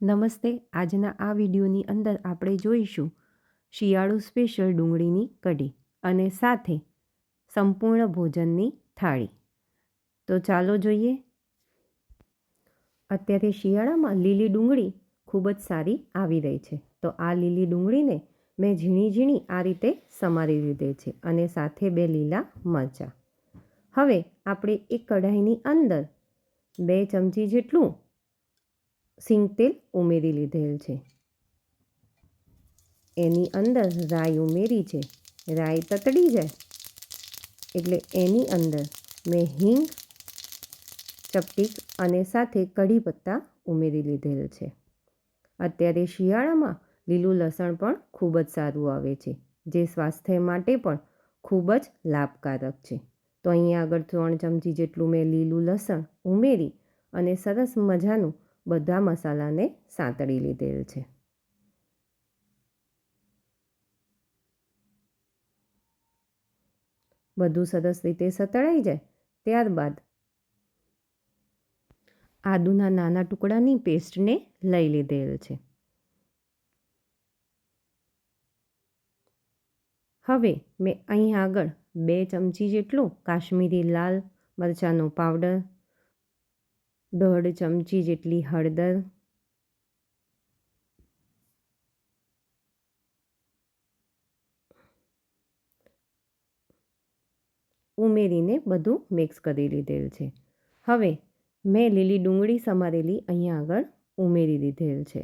નમસ્તે, આજના આ વિડીયોની અંદર આપણે જોઈશું શિયાળુ સ્પેશિયલ ડુંગળીની કઢી અને સાથે સંપૂર્ણ ભોજનની થાળી. તો ચાલો જોઈએ. અત્યારે શિયાળામાં લીલી ડુંગળી ખૂબ જ સારી આવી રહી છે. તો આ લીલી ડુંગળીને મેં ઝીણી ઝીણી આ રીતે સમારી લીધે છે અને સાથે બે લીલા મરચાં. હવે આપણે એક કઢાઈની અંદર બે ચમચી જેટલું સિંગ તેલ ઉમેરી લીધેલ છે. એની અંદર રાઈ ઉમેરી છે. રાઈ તતડી જાય એટલે એની અંદર મેં હિંગ ચપટીક અને સાથે કઢી પત્તા ઉમેરી લીધેલ છે. અત્યારે શિયાળામાં લીલું લસણ પણ ખૂબ જ સારું આવે છે, જે સ્વાસ્થ્ય માટે પણ ખૂબ જ લાભકારક છે. તો અહીંયા આગળ ત્રણ ચમચી જેટલું મેં લીલું લસણ ઉમેરી અને સરસ મજાનું બધા મસાલાને સાંતળી લીધેલ છે. બધું સરસ રીતે સતળાઈ જાય ત્યારબાદ આદુના નાના ટુકડાની પેસ્ટને લઈ લીધેલ છે. હવે મેં અહીં આગળ બે ચમચી જેટલું કાશ્મીરી લાલ મરચાંનો પાવડર દોઢ ચમચી જેટલી હળદર. ઉમેરીને બધું મિક્સ કરી લીધેલ છે. હવે મેં લીલી ડુંગળી સમારેલી અહીંયા આગળ ઉમેરી દીધેલ છે.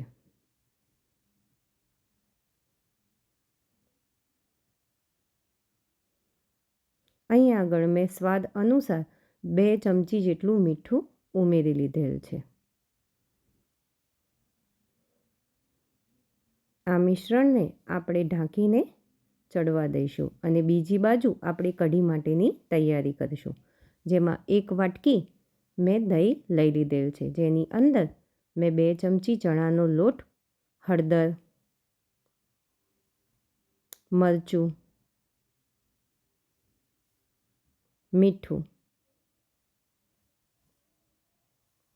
અહીંયા આગળ મેં સ્વાદ અનુસાર બે ચમચી જેટલું મીઠું ઉમેરી લીધેલ છે. આ મિશ્રણને આપણે ઢાંકીને ચડવા દઈશું અને બીજી બાજુ આપણે કઢી માટેની તૈયારી કરીશું, જેમાં એક વાટકી મેં દહીં લઈ લીધેલ છે, જેની અંદર મેં બે ચમચી ચણાનો લોટ, હળદર, મરચું, મીઠું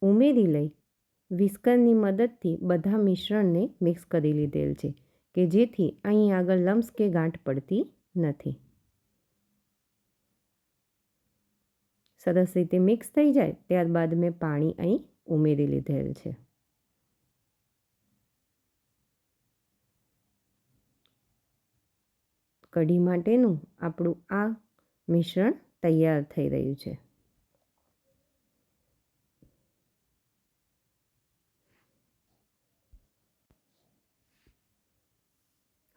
ઉમેરી લઈ વિસ્કરની મદદથી બધા મિશ્રણને મિક્સ કરી લીધેલ છે, કે જેથી અહીં આગળ લમ્સ કે ગાંઠ પડતી નથી. સરસ રીતે મિક્સ થઈ જાય, ત્યારબાદ મેં પાણી અહીં ઉમેરી લીધેલ છે. કઢી માટેનું આપણું આ મિશ્રણ તૈયાર થઈ રહ્યું છે.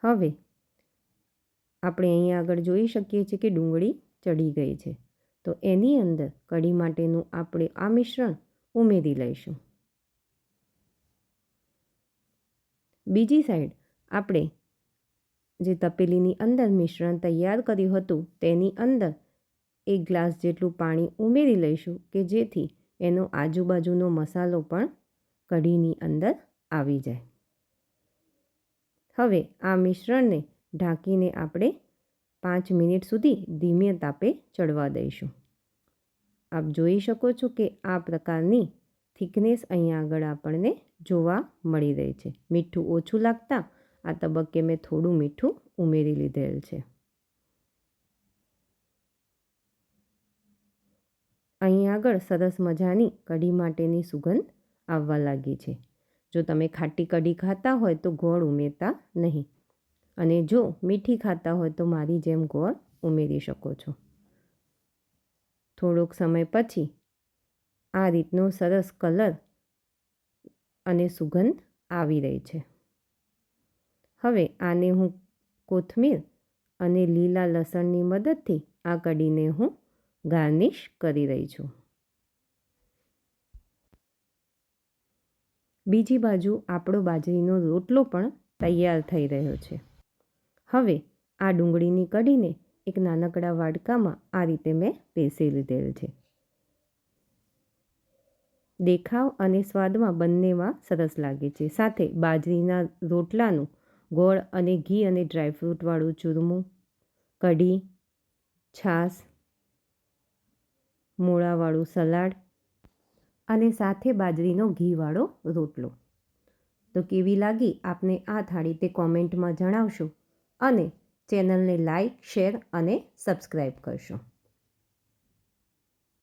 હવે આપણે અહીંયા આગળ જોઈ શકીએ છીએ કે ડુંગળી ચડી ગઈ છે. તો એની અંદર કઢી માટેનું આપણે આ મિશ્રણ ઉમેરી લઈશું. બીજી સાઈડ આપણે જે તપેલીની અંદર મિશ્રણ તૈયાર કર્યું હતું તેની અંદર એક ગ્લાસ જેટલું પાણી ઉમેરી લઈશું કે જેથી એનો આજુબાજુનો મસાલો પણ કઢીની અંદર આવી જાય. હવે આ મિશ્રણને ઢાંકીને આપણે પાંચ મિનિટ સુધી ધીમે તાપે ચડવા દઈશું. આપ જોઈ શકો છો કે આ પ્રકારની થિકનેસ અહીંયા આગળ આપણને જોવા મળી રહી છે. મીઠું ઓછું લાગતા આ તબક્કે મેં થોડું મીઠું ઉમેરી લીધેલ છે. અહીં આગળ સરસ મજાની કઢી માટેની સુગંધ આવવા લાગી છે. જો તમે ખાટી કઢી ખાતા હોય તો ગોળ ઉમેરતા નહીં. અને જો મીઠી ખાતા હોય તો મારી જેમ ગોળ ઉમેરી શકો છો. થોડોક સમય પછી આ રીતનો સરસ કલર અને સુગંધ આવી રહી છે. હવે આને હું કોથમીર અને લીલા લસણની મદદથી આ કઢીને હું ગાર્નિશ કરી રહી છું. બીજી બાજુ આપણો બાજરીનો રોટલો પણ તૈયાર થઈ રહ્યો છે. હવે આ ડુંગળીની કઢીને એક નાનકડા વાડકામાં આ રીતે મેં પીસી લીધેલ છે. દેખાવ અને સ્વાદમાં બંનેમાં સરસ લાગે છે. સાથે બાજરીના રોટલાનું ગોળ અને ઘી અને ડ્રાયફ્રૂટવાળું ચૂરમું, કઢી, છાશ, મૂળાવાળું સલાડ અને સાથે બાજરીનો ઘીવાળો રોટલો. તો કેવી લાગી આપને આ થાળી તે કોમેન્ટમાં જણાવશો અને ચેનલને લાઈક, શેર અને સબસ્ક્રાઈબ કરશો.